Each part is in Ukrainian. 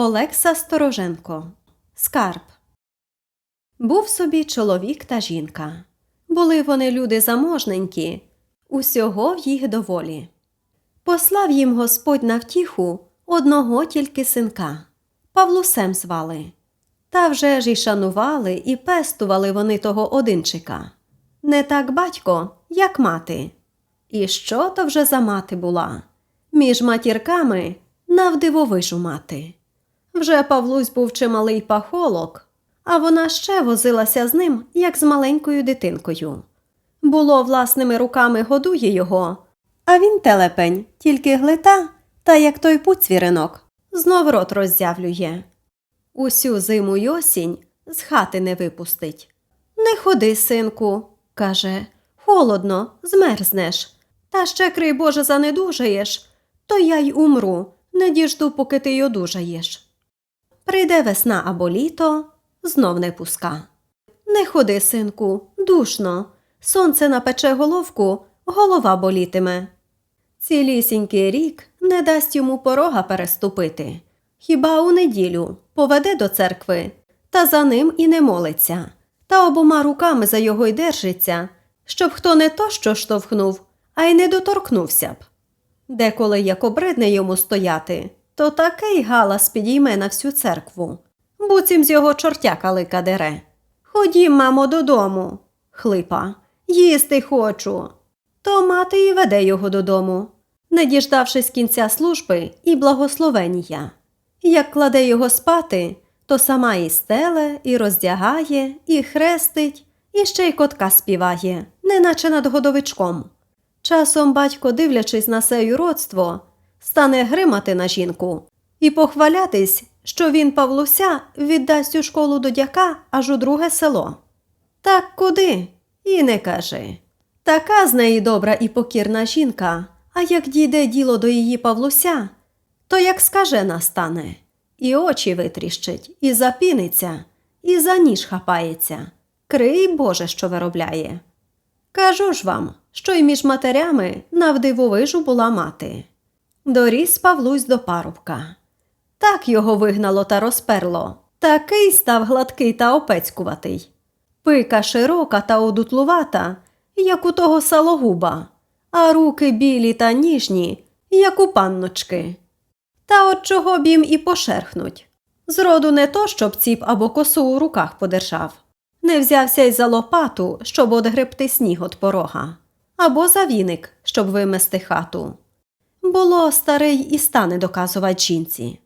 Олекса Стороженко. Скарб. Був собі чоловік та жінка. Були вони люди заможненькі, усього в їх доволі. Послав їм Господь на втіху одного тільки синка. Павлусем звали. Та вже ж і шанували, і пестували вони того одинчика. Не так батько, як мати. І що то вже за мати була? Між матірками навдивовижу мати. Вже Павлусь був чималий пахолок, а вона ще возилася з ним, як з маленькою дитинкою. Було власними руками годує його, а він телепень, тільки глита, та як той пуцвіринок, знов рот роззявлює. Усю зиму й осінь з хати не випустить. Не ходи, синку, каже, холодно, змерзнеш. Та ще, крий Боже, занедужаєш, то я й умру, не діжду, поки ти й одужаєш. Прийде весна або літо, знов не пуска. Не ходи, синку, душно. Сонце напече головку, голова болітиме. Цілісінький рік не дасть йому порога переступити. Хіба у неділю поведе до церкви, та за ним і не молиться, та обома руками за його й держиться, щоб хто не то що штовхнув, а й не доторкнувся б. Деколи як обридне йому стояти, то такий галас підійме на всю церкву. Буцім з його чортяка лика дере. Ходім, мамо, додому, хлипа, їсти хочу. То мати і веде його додому, не діждавшись кінця служби і благословенія. Як кладе його спати, то сама і стеле, і роздягає, і хрестить, і ще й котка співає, неначе над годовичком. Часом батько, дивлячись на сею родство, стане гримати на жінку і похвалятись, що він Павлуся віддасть у школу до дяка аж у друге село. Так куди? І не кажи. Така з неї добра і покірна жінка, а як дійде діло до її Павлуся, то як скаже настане, і очі витріщить, і запіниться, і за ніж хапається. Крий Боже, що виробляє. Кажу ж вам, що й між матерями навдивовижу була мати. Доріс Павлусь до парубка. Так його вигнало та розперло. Такий став гладкий та опецькуватий. Пика широка та одутлувата, як у того салогуба, а руки білі та ніжні, як у панночки. Та от чого б їм і пошерхнуть. Зроду не то, щоб ціп або косу у руках подержав. Не взявся й за лопату, щоб одгребти сніг от порога, або за віник, щоб вимести хату. Було старий і стане доказувати жінці.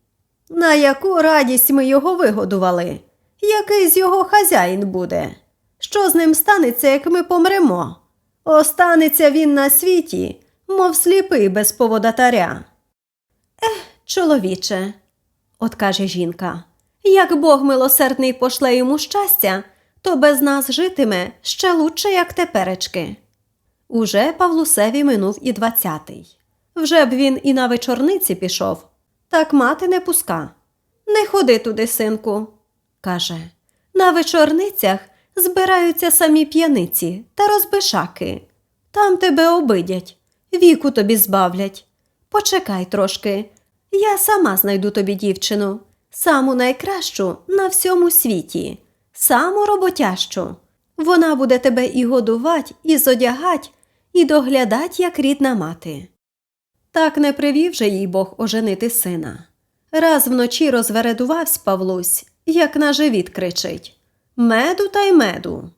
На яку радість ми його вигодували? Який з його хазяїн буде? Що з ним станеться, як ми помремо? Останеться він на світі, мов сліпий без поводатаря. Ех, чоловіче, от каже жінка, як Бог милосердний пошле йому щастя, то без нас житиме ще лучше, як теперечки. Уже Павлусеві минув і двадцятий. Вже б він і на вечорниці пішов, так мати не пуска. Не ходи туди, синку, каже. На вечорницях збираються самі п'яниці та розбишаки. Там тебе обидять, віку тобі збавлять. Почекай трошки, я сама знайду тобі дівчину, саму найкращу на всьому світі, саму роботящу. Вона буде тебе і годувати, і зодягать, і доглядать, як рідна мати. Так не привів же їй Бог оженити сина. Раз вночі розвередувався Павлусь, як на живіт кричить Меду та й меду.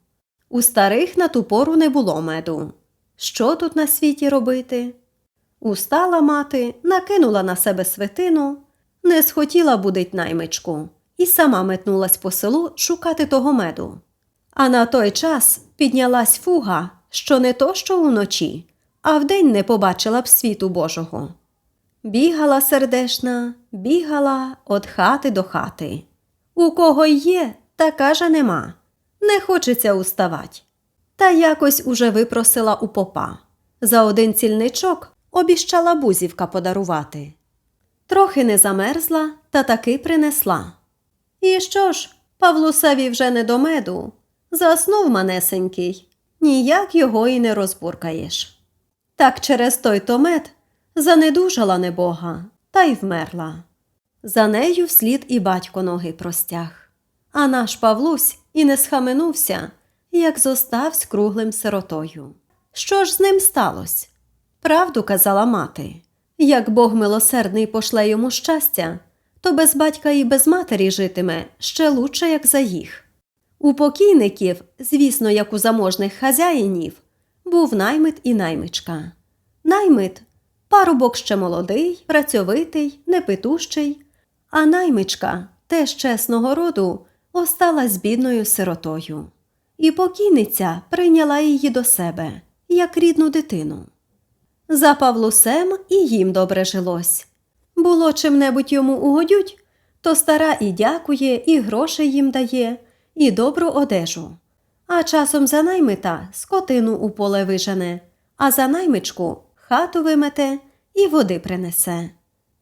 У старих на ту пору не було меду. Що тут на світі робити? Устала мати, накинула на себе свитину, не схотіла будить наймичку і сама метнулась по селу шукати того меду. А на той час піднялась фуга, що не то, що уночі, а вдень не побачила б світу Божого. Бігала сердешна, бігала від хати до хати. У кого є, та каже нема. Не хочеться уставать. Та якось уже випросила у попа. За один цільничок обіщала бузівка подарувати. Трохи не замерзла та таки принесла. І що ж, Павлусеві вже не до меду. Заснув манесенький, ніяк його і не розбуркаєш. Так через той то мед занедужала небога та й вмерла. За нею вслід і батько ноги простяг. А наш Павлусь і не схаменувся, як зоставсь круглим сиротою. Що ж з ним сталося? Правду казала мати. Як Бог милосердний пошле йому щастя, то без батька і без матері житиме ще лучше, як за їх. У покійників, звісно, як у заможних хазяїнів, був наймит і наймичка. Наймит парубок ще молодий, працьовитий, непитущий, а наймичка, теж чесного роду, осталась бідною сиротою. І покійниця прийняла її до себе, як рідну дитину. За Павлусем і їм добре жилось. Було чим-небудь йому угодють, то стара і дякує, і грошей їм дає, і добру одежу. А часом за наймита скотину у поле вижене, а за наймичку хату вимете і води принесе.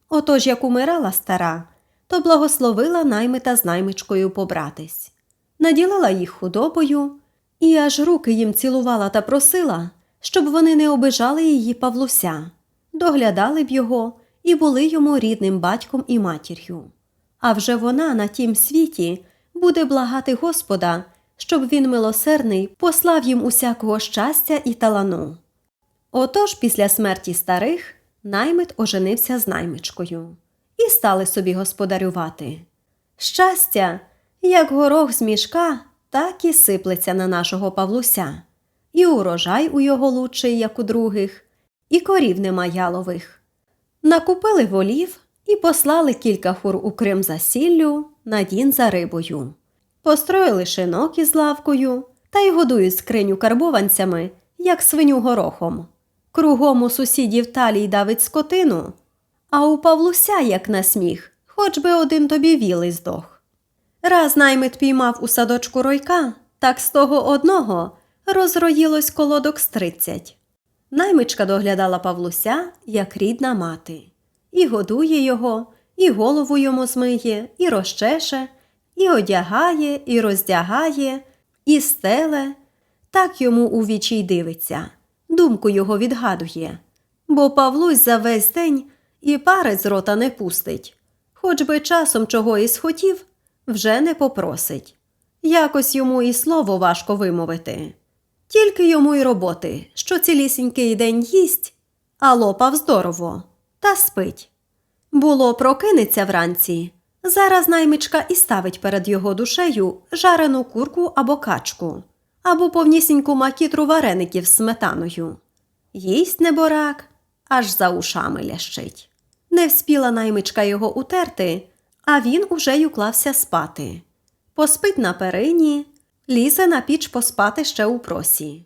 Отож, як умирала стара, то благословила наймита з наймичкою побратись, наділила їх худобою і аж руки їм цілувала та просила, щоб вони не обижали її Павлуся, доглядали б його і були йому рідним батьком і матір'ю. А вже вона на тім світі буде благати Господа, щоб він милосердний послав їм усякого щастя і талану. Отож, після смерті старих, наймит оженився з наймичкою і стали собі господарювати. Щастя, як горох з мішка, так і сиплеться на нашого Павлуся, і урожай у його лучший, як у других, і корів нема ялових. Накупили волів і послали кілька фур у Крим за сіллю, на дін за рибою. Построїли шинок із лавкою та й годують скриню карбованцями, як свиню горохом. Кругом у сусідів талій давить скотину, а у Павлуся, як на сміх, хоч би один тобі вілий здох. Раз наймит піймав у садочку ройка, так з того одного розроїлось колодок з тридцять. Наймичка доглядала Павлуся, як рідна мати, і годує його, і голову йому змиє, і розчеше, і одягає, і роздягає, і стеле, так йому у вічі й дивиться, думку його відгадує. Бо Павлусь за весь день і пари з рота не пустить, хоч би часом чого і схотів, вже не попросить. Якось йому і слово важко вимовити. Тільки йому й роботи, що цілісінький день їсть, а лопав здорово, та спить. Було, прокинеться вранці. Зараз наймичка і ставить перед його душею жарену курку або качку, або повнісіньку макітру вареників з сметаною. Їсть неборак, аж за ушами лящить. Не вспіла наймичка його утерти, а він уже й уклався спати. Поспить на перині, лізе на піч поспати ще у просі.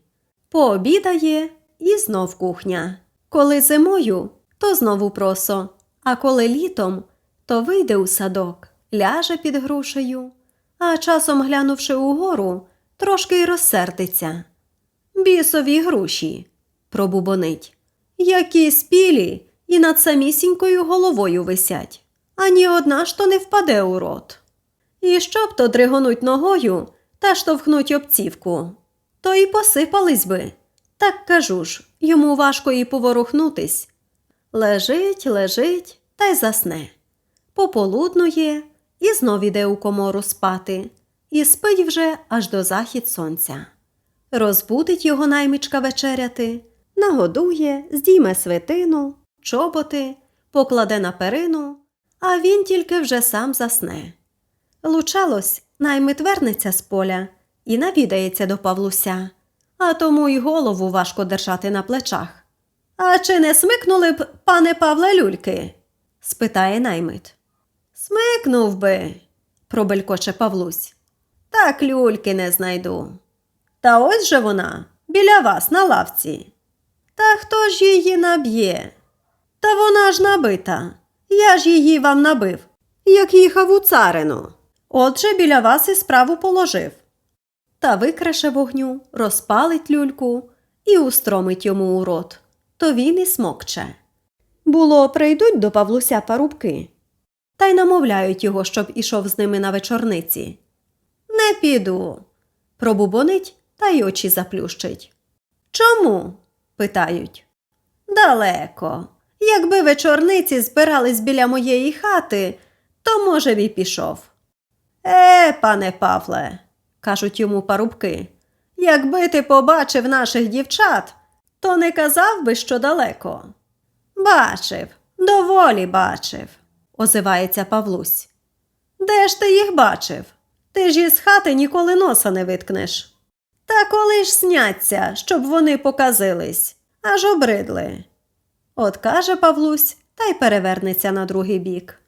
Пообідає і знов кухня. Коли зимою, то знову просо, а коли літом, то вийде у садок, ляже під грушею, а часом, глянувши угору, трошки й розсердиться. Бісові груші, пробубонить. Які спілі і над самісінькою головою висять, ані одна ж то не впаде у рот. І щоб то дригонуть ногою та штовхнуть обцівку, то і посипались би. Так кажу ж, йому важко і поворухнутись. Лежить, лежить та й засне. Пополуднує і знов іде у комору спати, і спить вже аж до захід сонця. Розбудить його наймичка вечеряти, нагодує, здійме свитину, чоботи, покладе на перину, а він тільки вже сам засне. Лучалось, наймит вернеться з поля і навідається до Павлуся, а тому й голову важко держати на плечах. А чи не смикнули б, пане Павле, люльки? спитає наймит. Смикнув би, пробелькоче Павлусь. Так люльки не знайду. Та ось же вона, біля вас на лавці. Та хто ж її наб'є? Та вона ж набита. Я ж її вам набив, як їхав у царину. Отже, біля вас і справу положив. Та викреше вогню, розпалить люльку і устромить йому у рот. То він і смокче. Було, прийдуть до Павлуся парубки, та й намовляють його, щоб ішов з ними на вечорниці. Не піду, пробубонить та й очі заплющить. Чому? питають. Далеко. Якби вечорниці збирались біля моєї хати, то, може, б і пішов. Е, пане Павле, кажуть йому парубки, якби ти побачив наших дівчат, то не казав би, що далеко. Бачив, доволі бачив, озивається Павлусь. Де ж ти їх бачив? Ти ж із хати ніколи носа не виткнеш. Та коли ж сняться, щоб вони показились, аж обридли. От каже Павлусь, та й перевернеться на другий бік.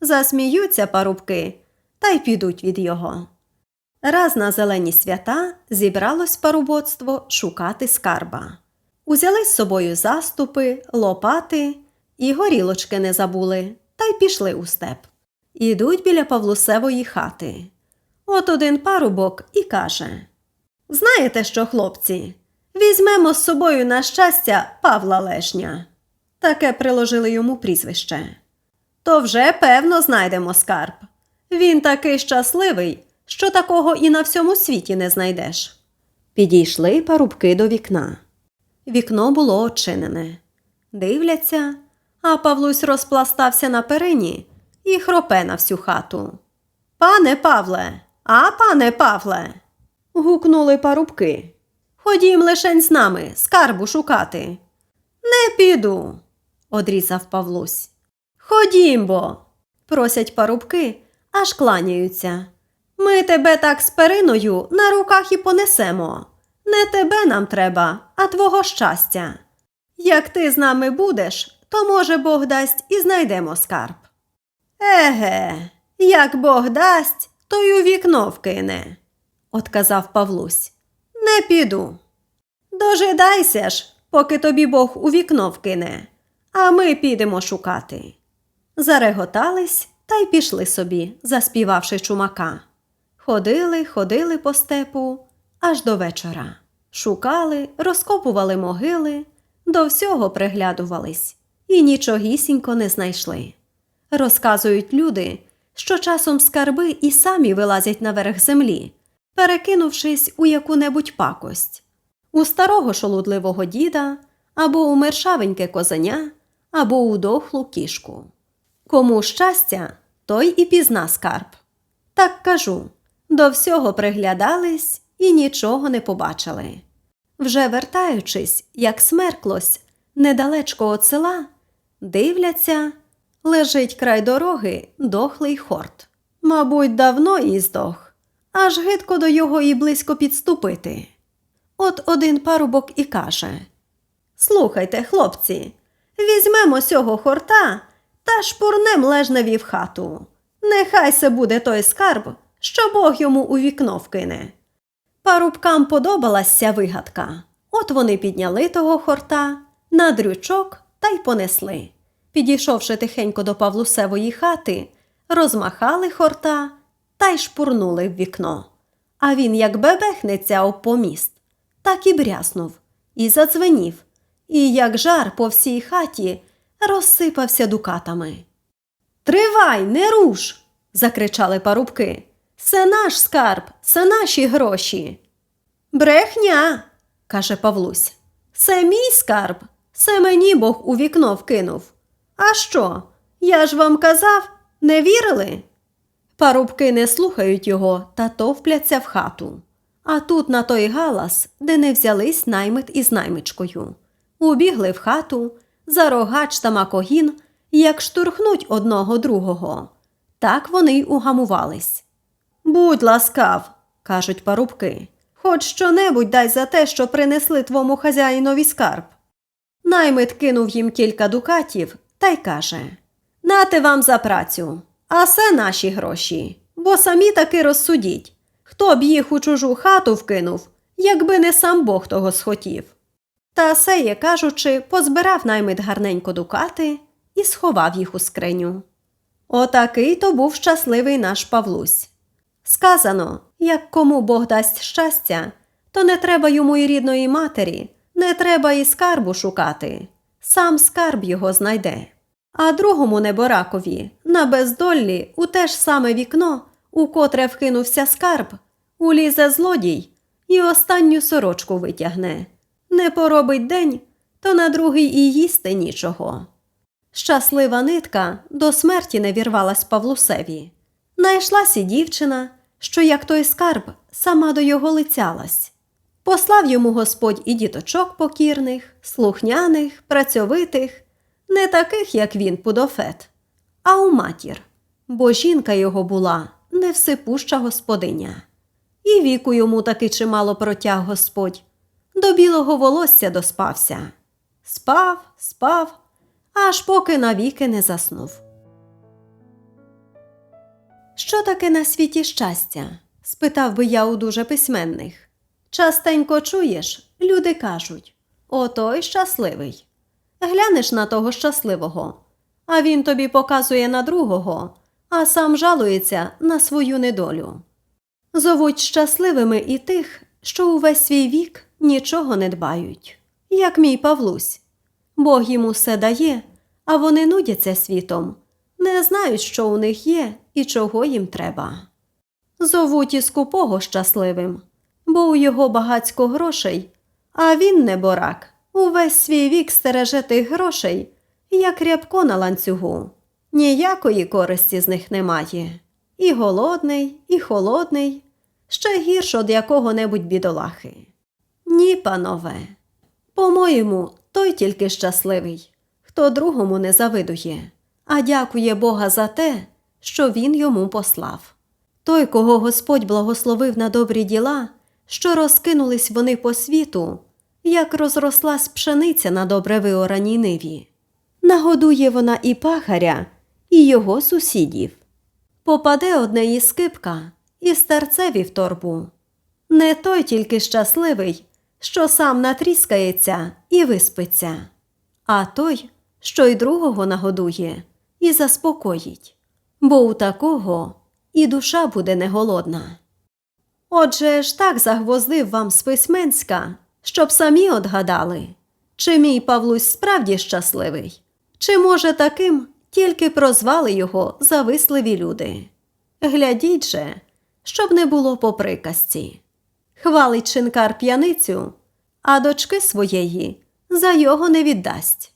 Засміються парубки та й підуть від його. Раз на зелені свята зібралось парубоцтво шукати скарба. Узяли з собою заступи, лопати і горілочки не забули, та й пішли у степ. Ідуть біля Павлусевої хати. От один парубок і каже: Знаєте що, хлопці, візьмемо з собою на щастя Павла Лешня. Таке приложили йому прізвище. То вже певно знайдемо скарб. Він такий щасливий, що такого і на всьому світі не знайдеш. Підійшли парубки до вікна. Вікно було очинене. Дивляться, а Павлусь розпластався на перині і хропе на всю хату. Пане Павле, а пане Павле. гукнули парубки. Ходім лишень з нами, скарбу шукати. Не піду, одрізав Павлусь. Ходім бо, просять парубки, аж кланяються. Ми тебе так з периною на руках і понесемо. Не тебе нам треба, а твого щастя. Як ти з нами будеш, то, може, Бог дасть і знайдемо скарб. Еге, як Бог дасть, то й у вікно вкине, отказав Павлусь. Не піду. Дожидайся ж, поки тобі Бог у вікно вкине, а ми підемо шукати. Зареготались та й пішли собі, заспівавши чумака. Ходили, ходили по степу аж до вечора. Шукали, розкопували могили, до всього приглядувались і нічогісінько не знайшли. Розказують люди, що часом скарби і самі вилазять наверх землі, перекинувшись у яку-небудь пакость, у старого шолудливого діда, або у мершавеньке козеня, або у дохлу кішку. Кому щастя, той і пізна скарб. Так кажу, до всього приглядались і нічого не побачили. Вже вертаючись, як смерклось, недалечко від села, дивляться, лежить край дороги дохлий хорт. Мабуть, давно і здох, аж гидко до його і близько підступити. От один парубок і каже Слухайте, хлопці, візьмемо сього хорта та шпурнем лежневі в хату. Нехай се буде той скарб, що Бог йому у вікно вкине. Парубкам подобалася вигадка. От вони підняли того хорта на дрючок та й понесли. Підійшовши тихенько до Павлусевої хати, розмахали хорта та й шпурнули в вікно. А він, як бебехнеться об поміст, так і бряснув, і задзвенів, і як жар по всій хаті розсипався дукатами. Тривай, не руш. закричали парубки. Це наш скарб, це наші гроші. Брехня, каже Павлусь. Це мій скарб, це мені Бог у вікно вкинув. А що? Я ж вам казав, не вірили? Парубки не слухають його та товпляться в хату. А тут на той галас, де не взялись наймит із наймичкою. Убігли в хату, за рогач та макогін, як штурхнуть одного другого. Так вони й угамувались. Будь ласкав, кажуть парубки, хоч що-небудь дай за те, що принесли твому хазяїнові скарб. Наймит кинув їм кілька дукатів та й каже Нате вам за працю, а це наші гроші, бо самі таки розсудіть, хто б їх у чужу хату вкинув, якби не сам Бог того схотів. Та сеє, кажучи, позбирав наймит гарненько дукати і сховав їх у скриню. Отакий то був щасливий наш Павлусь. Сказано, як кому Бог дасть щастя, то не треба йому й рідної матері, не треба і скарбу шукати. Сам скарб його знайде. А другому неборакові, на бездоллі, у те ж саме вікно, у котре вкинувся скарб, улізе злодій і останню сорочку витягне. Не поробить день, то на другий і їсти нічого. Щаслива нитка до смерті не вірвалась Павлусеві. Найшлась і дівчина, що, як той скарб, сама до його лицялась. Послав йому Господь і діточок покірних, слухняних, працьовитих, не таких, як він, пудофет, а у матір, бо жінка його була невсипуща господиня. І віку йому таки чимало протяг Господь, до білого волосся доспався. Спав, спав, аж поки навіки не заснув. Що таке на світі щастя? спитав би я у дуже письменних. Частенько чуєш, люди кажуть отой щасливий. Глянеш на того щасливого, а він тобі показує на другого, а сам жалується на свою недолю. Зовуть щасливими і тих, що увесь свій вік нічого не дбають, як мій Павлусь. Бог йому все дає, а вони нудяться світом, не знають, що у них є і чого їм треба. Зовуть і скупого щасливим, бо у його багацько грошей, а він, неборак, увесь свій вік стереже тих грошей, як рябко на ланцюгу. Ніякої користі з них немає. І голодний, і холодний, ще гірш од якого-небудь бідолахи. Ні, панове. По-моєму, той тільки щасливий, хто другому не завидує, а дякує Бога за те, що він йому послав. Той, кого Господь благословив на добрі діла, що розкинулись вони по світу, як розрослась пшениця на добре виораній ниві. Нагодує вона і пахаря, і його сусідів. Попаде одне із скипка і старцеві в торбу. Не той тільки щасливий, що сам натріскається і виспиться, а той, що й другого нагодує і заспокоїть, бо у такого і душа буде не голодна. Отже ж так загвоздив вам з письменська, щоб самі отгадали, чи мій Павлусь справді щасливий, чи, може, таким тільки прозвали його зависливі люди. Глядіть же, щоб не було по приказці. Хвалить шинкар п'яницю, а дочки своєї за його не віддасть.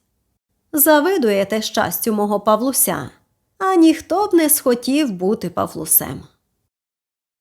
Завидуєте щастю мого Павлуся, а ніхто б не схотів бути Павлусем.